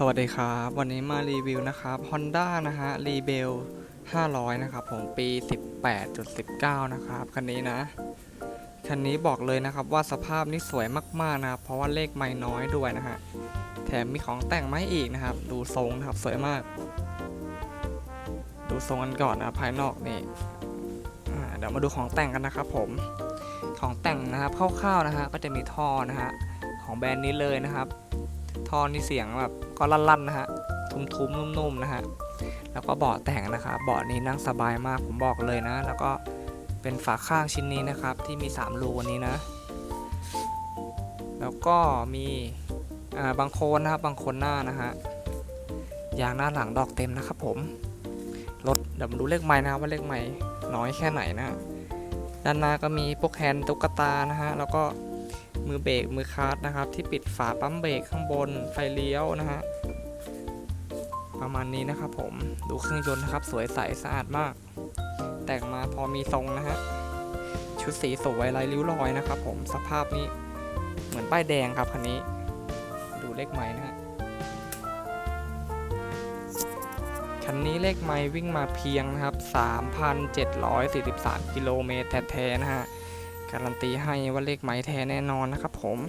สวัสดีครับ วันนี้มารีวิวนะครับ Honda นะฮะ r e b e l 500 นะครับ ผมปี 18.19 นะครับ คันนี้นะ คันนี้บอกเลยนะครับว่าสภาพนี่สวยมาก ๆ นะครับ เพราะว่าเลขไม่น้อยด้วยนะฮะ แถมมีของแต่งมาอีกนะครับ ดูทรงนะครับ สวยมาก ดูทรงกันก่อนนะภายนอกนี่เดี๋ยวมาดูของแต่งกันนะครับผม ของแต่งนะครับคร่าวๆนะฮะก็จะมีท่อนะฮะของแบรนด์นี้เลยนะครับ ท่อนี่เสียงแบบก็ลั่นๆนะฮะ ทุ้มๆนุ่มๆนะฮะ แล้วก็เบาะแต่งนะครับ เบาะนี้นั่งสบายมากผมบอกเลยนะ แล้วก็เป็นฝาข้างชิ้นนี้นะครับ ที่มี 3 รูนี้นะ แล้วก็มีบางโคนนะครับ บางโคนหน้านะฮะ ยางหน้าหลังดอกเต็มนะครับผม รถเดี๋ยวมาดูเลขไม้นะครับว่าเลขไม้น้อยแค่ไหนนะ ด้านหน้าก็มีพวกแฮนด์ตุ๊กตานะฮะ แล้วก็ มือเบรกมือคาร์ดนะครับ ที่ปิดฝาปั๊มเบรกข้างบนไฟเลี้ยวนะฮะประมาณนี้นะครับผมดูเครื่องยนต์นะครับ สวยใสสะอาดมาก แต่งมาพอมีทรงนะฮะชุดสีสวยลายริ้วรอยนะครับผมสภาพนี้เหมือนป้ายแดงครับคันนี้ ดูเลขไม้นะฮะคันนี้เลขไม้วิ่งมาเพียงนะครับ 3,743 กิโลเมตรแท้ๆนะฮะ การันตีให้ว่าเลขไม้แท้แน่นอนนะครับผมค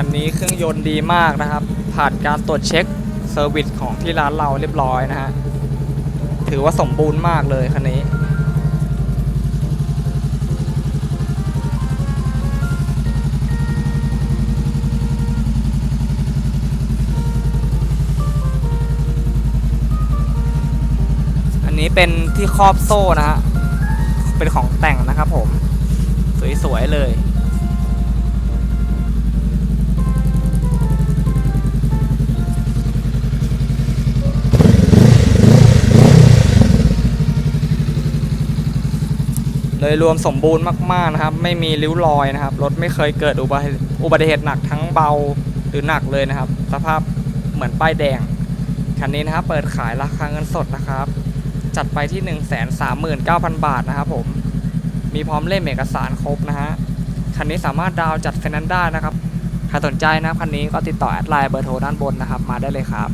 ันนี้เครื่องยนต์ดีมากนะครับ ผ่านการตรวจเช็คเซอร์วิสของที่ร้านเราเรียบร้อยนะฮะ ถือว่าสมบูรณ์มากเลยคันนี้ นี้เป็นที่ครอบโซ่นะฮะ เป็นของแต่งนะครับผม สวยๆเลยเลยรวมสมบูรณ์มาก ๆ นะครับ ไม่มีริ้วรอยนะครับ รถไม่เคยเกิดอุบัติอุบัติเหตุหนักทั้งเบาหรือหนักเลยนะครับ สภาพเหมือนป้ายแดง คันนี้นะครับ เปิดขายราคาเงินสดนะครับ จัดไปที่ 139,000 บาทนะครับผมมีพร้อมเล่มเอกสารครบนะฮะคันนี้สามารถดาวจัดไฟแนนซ์ได้นะครับใครสนใจนะคันนี้ก็ติดต่อแอดไลน์เบอร์โทรด้านบนนะครับ มาได้เลยครับ